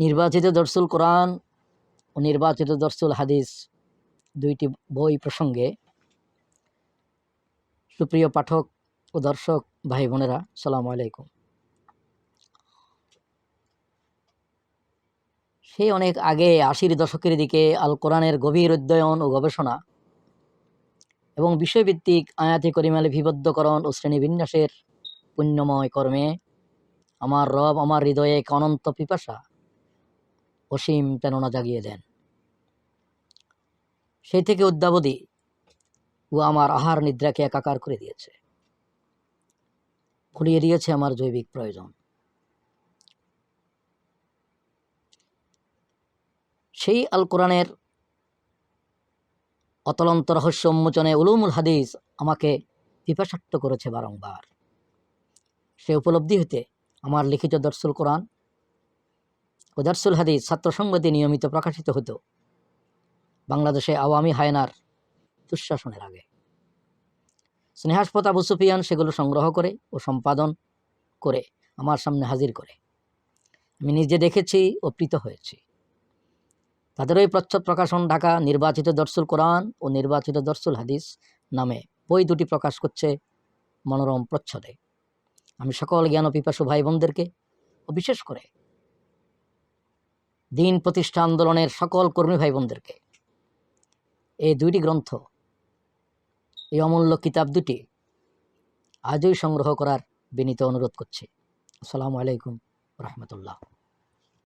নির্বাচিত দর্সুল কোরআন ও নির্বাচিত দর্সুল হাদিস দুইটি বই প্রসঙ্গে সুপ্রিয় পাঠক ও দর্শক ভাই বোনেরা সালাম আলাইকুম। সেই অনেক আগে আশির দশকের দিকে আল কোরআনের গভীর অধ্যয়ন ও গবেষণা এবং বিষয়ভিত্তিক আয়াতি করিমালে বিবদ্ধকরণ ও শ্রেণীবিন্যাসের পুণ্যময় কর্মে আমার রব আমার হৃদয়ে এক অনন্ত পিপাসা অসীম প্রেরণা জাগিয়ে দেন। সেই থেকে অদ্যাবধি ও আমার আহার নিদ্রাকে একাকার করে দিয়েছে। ভুলিয়ে দিয়েছে আমার জৈবিক প্রয়োজন। সেই আল কোরআনের অতলন্ত রহস্য উন্মোচনে উলুমুল হাদিস আমাকে পিপাসাট্য করেছে বারংবার। সে উপলব্ধি হতে আমার লিখিত দর্শুল কোরআন ও দর্শুল হাদিস ছাত্র সংবাদে নিয়মিত প্রকাশিত হতো। বাংলাদেশে আওয়ামী হায়নার দুঃশাসনের আগে। স্নেহাসপদ আবু সুফিয়ান সেগুলো সংগ্রহ করে ও সম্পাদন করে আমার সামনে হাজির করে। আমি নিজে দেখেছি ও প্রীত হয়েছি। তাদের ওই প্রচ্ছদ প্রকাশন ঢাকা নির্বাচিত দর্শুল কোরআন ও নির্বাচিত দর্শুল হাদিস নামে বই দুটি প্রকাশ করছে মনোরম প্রচ্ছদে। আমি সকল জ্ঞান পিপাসু ভাই বোনদেরকে ও বিশেষ করে দিন প্রতিষ্ঠা আন্দোলনের সকল কর্মী ভাই বোনদেরকে এই দুইটি গ্রন্থ, এই অমূল্য কিতাব দুটি আজই সংগ্রহ করার বিনীত অনুরোধ করছি। আসসালামু আলাইকুম রহমতুল্লাহ।